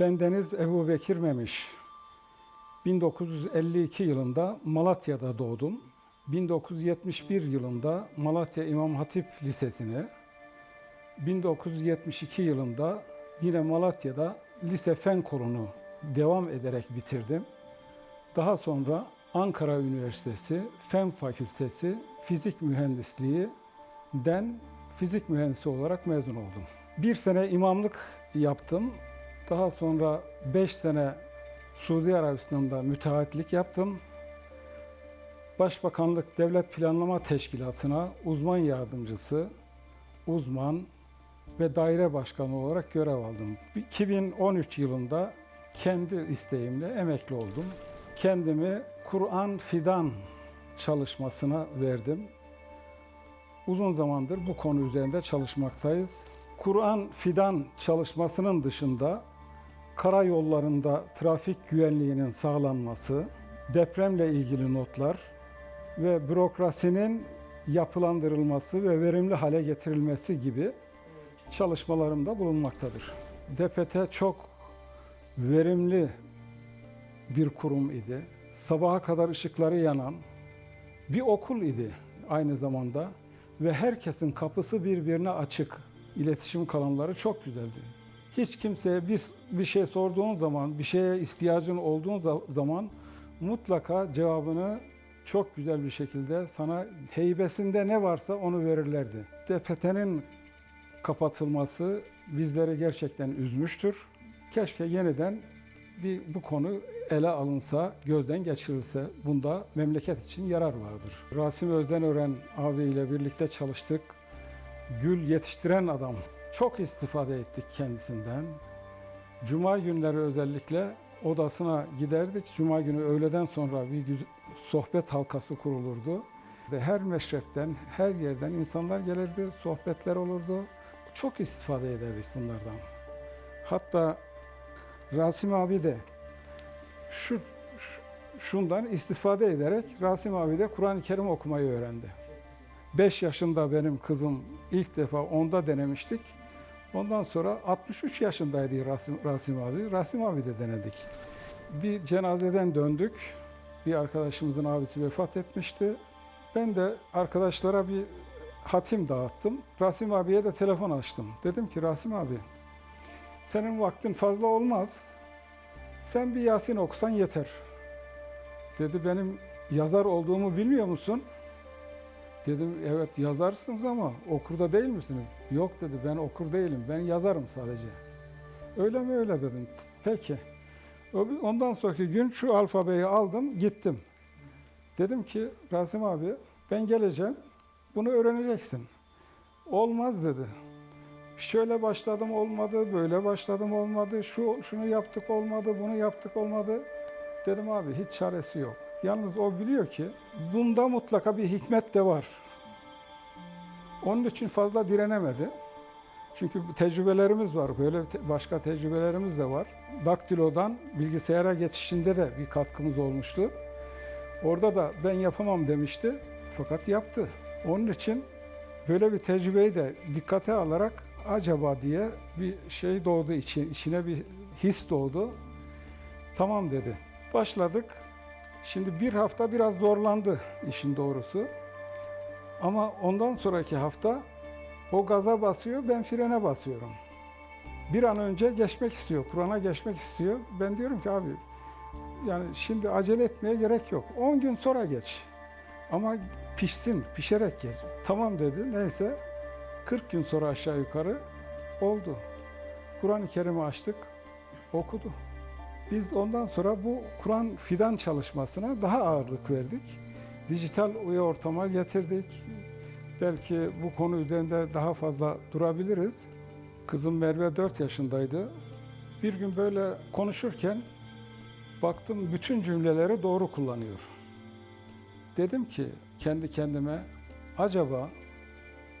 Bendeniz Ebu Bekir Memiş. 1952 yılında Malatya'da doğdum. 1971 yılında Malatya İmam Hatip Lisesi'ni, 1972 yılında yine Malatya'da Lise Fen Kolu'nu devam ederek bitirdim. Daha sonra Ankara Üniversitesi Fen Fakültesi Fizik Mühendisliği den fizik mühendisi olarak mezun oldum. Bir sene imamlık yaptım. Daha sonra beş sene Suudi Arabistan'da müteahhitlik yaptım. Başbakanlık Devlet Planlama Teşkilatı'na uzman yardımcısı, uzman ve daire başkanı olarak görev aldım. 2013 yılında kendi isteğimle emekli oldum. Kendimi Kur'an Fidan çalışmasına verdim. Uzun zamandır bu konu üzerinde çalışmaktayız. Kur'an Fidan çalışmasının dışında karayollarında trafik güvenliğinin sağlanması, depremle ilgili notlar ve bürokrasinin yapılandırılması ve verimli hale getirilmesi gibi çalışmalarımda bulunmaktadır. DPT çok verimli bir kurum idi. Sabaha kadar ışıkları yanan bir okul idi aynı zamanda ve herkesin kapısı birbirine açık. İletişim kanalları çok güzeldi. Hiç kimseye bir, bir şey sorduğun zaman, bir şeye ihtiyacın olduğun za- zaman mutlaka cevabını çok güzel bir şekilde sana heybesinde ne varsa onu verirlerdi. DPT'nin kapatılması bizleri gerçekten üzmüştür. Keşke yeniden bir bu konu ele alınsa, gözden geçirilse. Bunda memleket için yarar vardır. Rasim Özdenören abiyle birlikte çalıştık. Gül yetiştiren adam. Çok istifade ettik kendisinden. Cuma günleri özellikle odasına giderdik. Cuma günü öğleden sonra bir sohbet halkası kurulurdu. Ve her meşrepten, her yerden insanlar gelirdi, sohbetler olurdu. Çok istifade ederdik bunlardan. Hatta Rasim abi de şu- şundan istifade ederek Rasim abi de Kur'an-ı Kerim okumayı öğrendi. 5 yaşında benim kızım ilk defa onda denemiştik. Ondan sonra 63 yaşındaydı Rasim, Rasim abi. Rasim abi de denedik. Bir cenazeden döndük. Bir arkadaşımızın abisi vefat etmişti. Ben de arkadaşlara bir hatim dağıttım. Rasim abiye de telefon açtım. Dedim ki Rasim abi senin vaktin fazla olmaz. Sen bir Yasin okusan yeter. Dedi benim yazar olduğumu bilmiyor musun? Dedim evet yazarsınız ama okur da değil misiniz? Yok dedi ben okur değilim ben yazarım sadece. Öyle mi öyle dedim. Peki. Ondan sonraki gün şu alfabeyi aldım gittim. Dedim ki Rasim abi ben geleceğim bunu öğreneceksin. Olmaz dedi. Şöyle başladım olmadı, böyle başladım olmadı, şu şunu yaptık olmadı, bunu yaptık olmadı. Dedim abi hiç çaresi yok. Yalnız o biliyor ki bunda mutlaka bir hikmet de var. Onun için fazla direnemedi. Çünkü tecrübelerimiz var, böyle başka tecrübelerimiz de var. Daktilodan bilgisayara geçişinde de bir katkımız olmuştu. Orada da ben yapamam demişti fakat yaptı. Onun için böyle bir tecrübeyi de dikkate alarak acaba diye bir şey doğdu için, içine bir his doğdu. Tamam dedi. Başladık. Şimdi bir hafta biraz zorlandı işin doğrusu. Ama ondan sonraki hafta o gaza basıyor, ben frene basıyorum. Bir an önce geçmek istiyor, Kur'an'a geçmek istiyor. Ben diyorum ki abi yani şimdi acele etmeye gerek yok. 10 gün sonra geç. Ama pişsin, pişerek geç. Tamam dedi. Neyse 40 gün sonra aşağı yukarı oldu. Kur'an-ı Kerim'i açtık, okudu. Biz ondan sonra bu Kur'an fidan çalışmasına daha ağırlık verdik. Dijital uyu ortama getirdik. Belki bu konu üzerinde daha fazla durabiliriz. Kızım Merve 4 yaşındaydı. Bir gün böyle konuşurken baktım bütün cümleleri doğru kullanıyor. Dedim ki kendi kendime acaba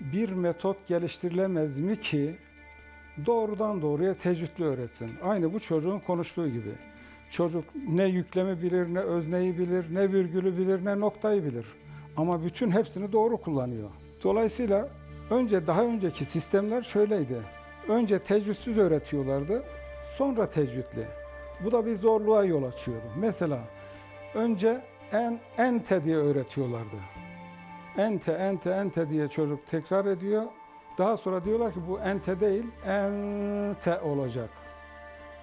bir metot geliştirilemez mi ki doğrudan doğruya tecvidli öğretsin. Aynı bu çocuğun konuştuğu gibi. Çocuk ne yüklemi bilir, ne özneyi bilir, ne virgülü bilir, ne noktayı bilir. Ama bütün hepsini doğru kullanıyor. Dolayısıyla önce daha önceki sistemler şöyleydi. Önce tecvitsiz öğretiyorlardı. sonra tecvidli. Bu da bir zorluğa yol açıyordu. Mesela önce en ente diye öğretiyorlardı. Ente, ente, ente diye çocuk tekrar ediyor. Daha sonra diyorlar ki bu ente değil, ente olacak.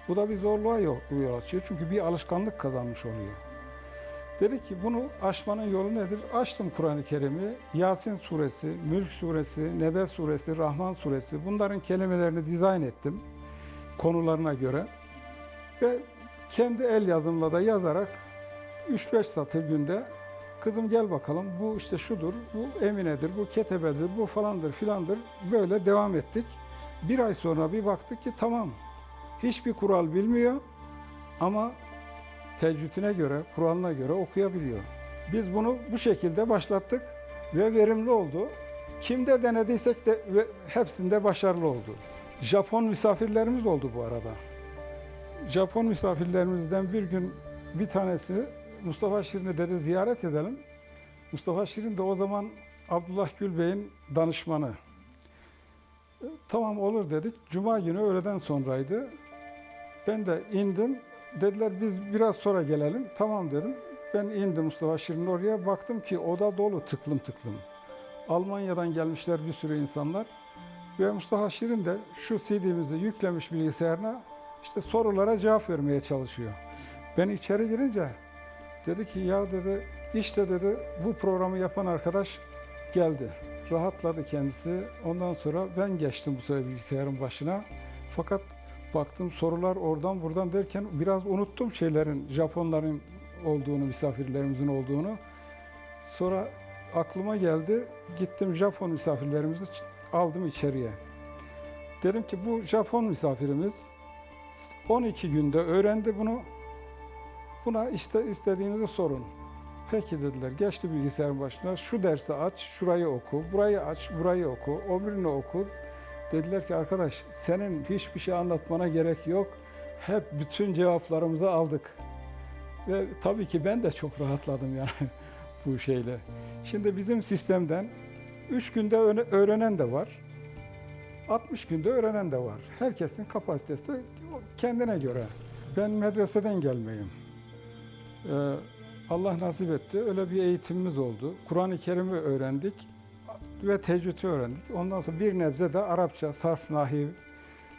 Bu da bir zorluğa yol, açıyor. Çünkü bir alışkanlık kazanmış oluyor. Dedi ki bunu aşmanın yolu nedir? Açtım Kur'an-ı Kerim'i. Yasin suresi, Mülk suresi, Nebe suresi, Rahman suresi bunların kelimelerini dizayn ettim konularına göre. Ve kendi el yazımla da yazarak 3-5 satır günde kızım gel bakalım bu işte şudur, bu eminedir, bu ketebedir, bu falandır filandır böyle devam ettik. Bir ay sonra bir baktık ki tamam hiçbir kural bilmiyor ama tecvidine göre, Kur'an'ına göre okuyabiliyor. Biz bunu bu şekilde başlattık ve verimli oldu. Kimde denediysek de hepsinde başarılı oldu. Japon misafirlerimiz oldu bu arada. Japon misafirlerimizden bir gün bir tanesi Mustafa Şirin'i dedi ziyaret edelim. Mustafa Şirin de o zaman Abdullah Gül Bey'in danışmanı. E, Tamam olur dedik. Cuma günü öğleden sonraydı. Ben de indim. Dediler biz biraz sonra gelelim. Tamam dedim. Ben indim Mustafa Şirin oraya. Baktım ki oda dolu tıklım tıklım. Almanya'dan gelmişler bir sürü insanlar. Ve Mustafa Şirin de şu CD'mizi yüklemiş bilgisayarına işte sorulara cevap vermeye çalışıyor. Ben içeri girince dedi ki ya dedi işte dedi bu programı yapan arkadaş geldi. Rahatladı kendisi. Ondan sonra ben geçtim bu sefer bilgisayarın başına. Fakat baktım sorular oradan buradan derken biraz unuttum şeylerin, Japonların olduğunu, misafirlerimizin olduğunu. Sonra aklıma geldi. Gittim Japon misafirlerimizi aldım içeriye. Dedim ki bu Japon misafirimiz 12 günde öğrendi bunu. Buna işte istediğinizi sorun. Peki dediler. Geçti bilgisayarın başına. Şu dersi aç, şurayı oku, burayı aç, burayı oku, öbürünü oku. Dediler ki arkadaş senin hiçbir şey anlatmana gerek yok. Hep bütün cevaplarımızı aldık. Ve tabii ki ben de çok rahatladım yani bu şeyle. Şimdi bizim sistemden 3 günde öğrenen de var. 60 günde öğrenen de var. Herkesin kapasitesi kendine göre. Ben medreseden gelmeyim. Ee, Allah nasip etti. Öyle bir eğitimimiz oldu. Kur'an-ı Kerim'i öğrendik ve tecvidi öğrendik. Ondan sonra bir nebze de Arapça, sarf, nahiv,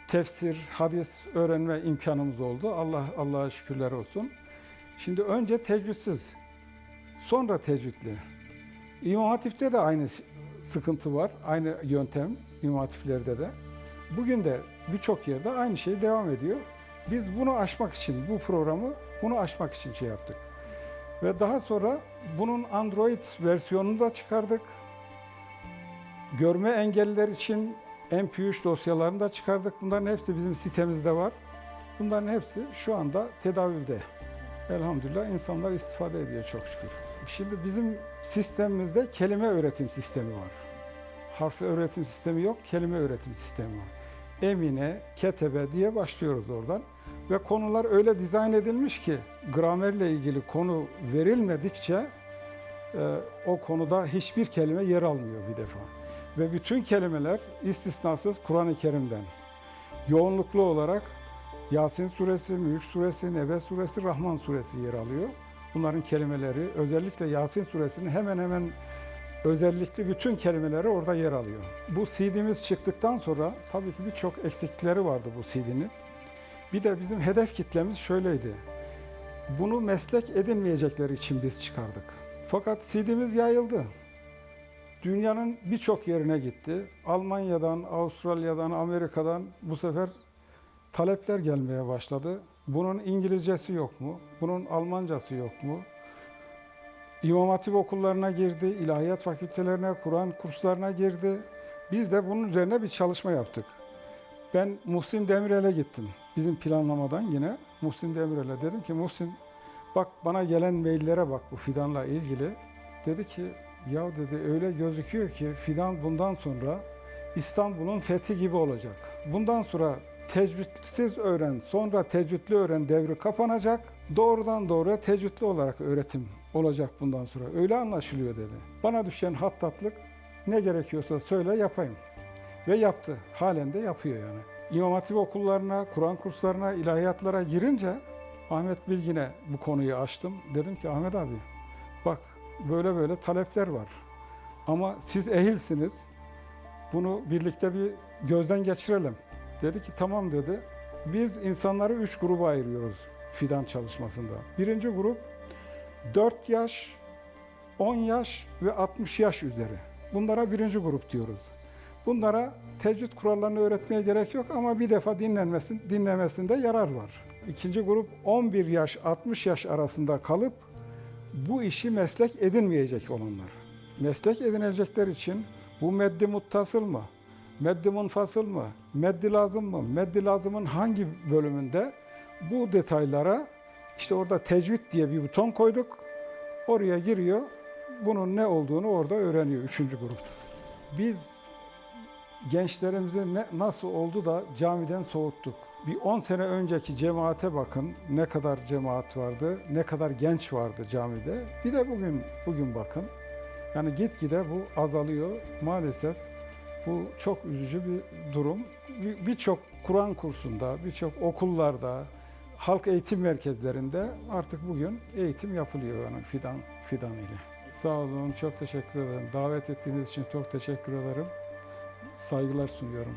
tefsir, hadis öğrenme imkanımız oldu. Allah Allah'a şükürler olsun. Şimdi önce tecvidsiz, sonra tecvidli. İmam Hatip'te de aynı sıkıntı var, aynı yöntem İmam Hatip'lerde de. Bugün de birçok yerde aynı şey devam ediyor. Biz bunu aşmak için, bu programı bunu aşmak için şey yaptık. Ve daha sonra bunun Android versiyonunu da çıkardık. Görme engelliler için MP3 dosyalarını da çıkardık. Bunların hepsi bizim sitemizde var. Bunların hepsi şu anda tedavülde. Elhamdülillah insanlar istifade ediyor çok şükür. Şimdi bizim sistemimizde kelime öğretim sistemi var. Harf öğretim sistemi yok, kelime öğretim sistemi var. Emine, ketebe diye başlıyoruz oradan. Ve konular öyle dizayn edilmiş ki gramerle ilgili konu verilmedikçe e, o konuda hiçbir kelime yer almıyor bir defa. Ve bütün kelimeler istisnasız Kur'an-ı Kerim'den. Yoğunluklu olarak Yasin suresi, Mülk suresi, Nebe suresi, Rahman suresi yer alıyor. Bunların kelimeleri özellikle Yasin suresinin hemen hemen özellikle bütün kelimeleri orada yer alıyor. Bu CD'miz çıktıktan sonra tabii ki birçok eksiklikleri vardı bu CD'nin. Bir de bizim hedef kitlemiz şöyleydi. Bunu meslek edinmeyecekleri için biz çıkardık. Fakat CD'miz yayıldı. Dünyanın birçok yerine gitti. Almanya'dan, Avustralya'dan, Amerika'dan bu sefer talepler gelmeye başladı. Bunun İngilizcesi yok mu? Bunun Almancası yok mu? İmam Hatip okullarına girdi, ilahiyat fakültelerine, Kur'an kurslarına girdi. Biz de bunun üzerine bir çalışma yaptık. Ben Muhsin Demirel'e gittim. Bizim planlamadan yine Muhsin Demirel'e dedim ki Muhsin bak bana gelen maillere bak bu fidanla ilgili. Dedi ki ya dedi öyle gözüküyor ki fidan bundan sonra İstanbul'un fethi gibi olacak. Bundan sonra tecvidsiz öğren, sonra tecvidli öğren devri kapanacak. Doğrudan doğruya tecvidli olarak öğretim olacak bundan sonra. Öyle anlaşılıyor dedi. Bana düşen hattatlık ne gerekiyorsa söyle yapayım. Ve yaptı. Halen de yapıyor yani. İmam Hatip okullarına, Kur'an kurslarına, ilahiyatlara girince Ahmet Bilgin'e bu konuyu açtım. Dedim ki Ahmet abi bak böyle böyle talepler var. Ama siz ehilsiniz. Bunu birlikte bir gözden geçirelim. Dedi ki tamam dedi. Biz insanları üç gruba ayırıyoruz fidan çalışmasında. Birinci grup 4 yaş, 10 yaş ve 60 yaş üzeri. Bunlara birinci grup diyoruz. Bunlara tecvid kurallarını öğretmeye gerek yok ama bir defa dinlenmesin, dinlemesinde yarar var. İkinci grup 11 yaş 60 yaş arasında kalıp bu işi meslek edinmeyecek olanlar. Meslek edinecekler için bu meddi muttasıl mı? Meddi munfasıl mı? Meddi lazım mı? Meddi lazımın hangi bölümünde? Bu detaylara işte orada tecvid diye bir buton koyduk. Oraya giriyor. Bunun ne olduğunu orada öğreniyor üçüncü grupta. Biz gençlerimizi ne, nasıl oldu da camiden soğuttuk. Bir 10 sene önceki cemaate bakın ne kadar cemaat vardı, ne kadar genç vardı camide. Bir de bugün bugün bakın. Yani gitgide bu azalıyor. Maalesef bu çok üzücü bir durum. Bir- Birçok Kur'an kursunda, birçok okullarda, halk eğitim merkezlerinde artık bugün eğitim yapılıyor yani fidan fidan ile. Sağ olun, çok teşekkür ederim. Davet ettiğiniz için çok teşekkür ederim. Saygılar sunuyorum.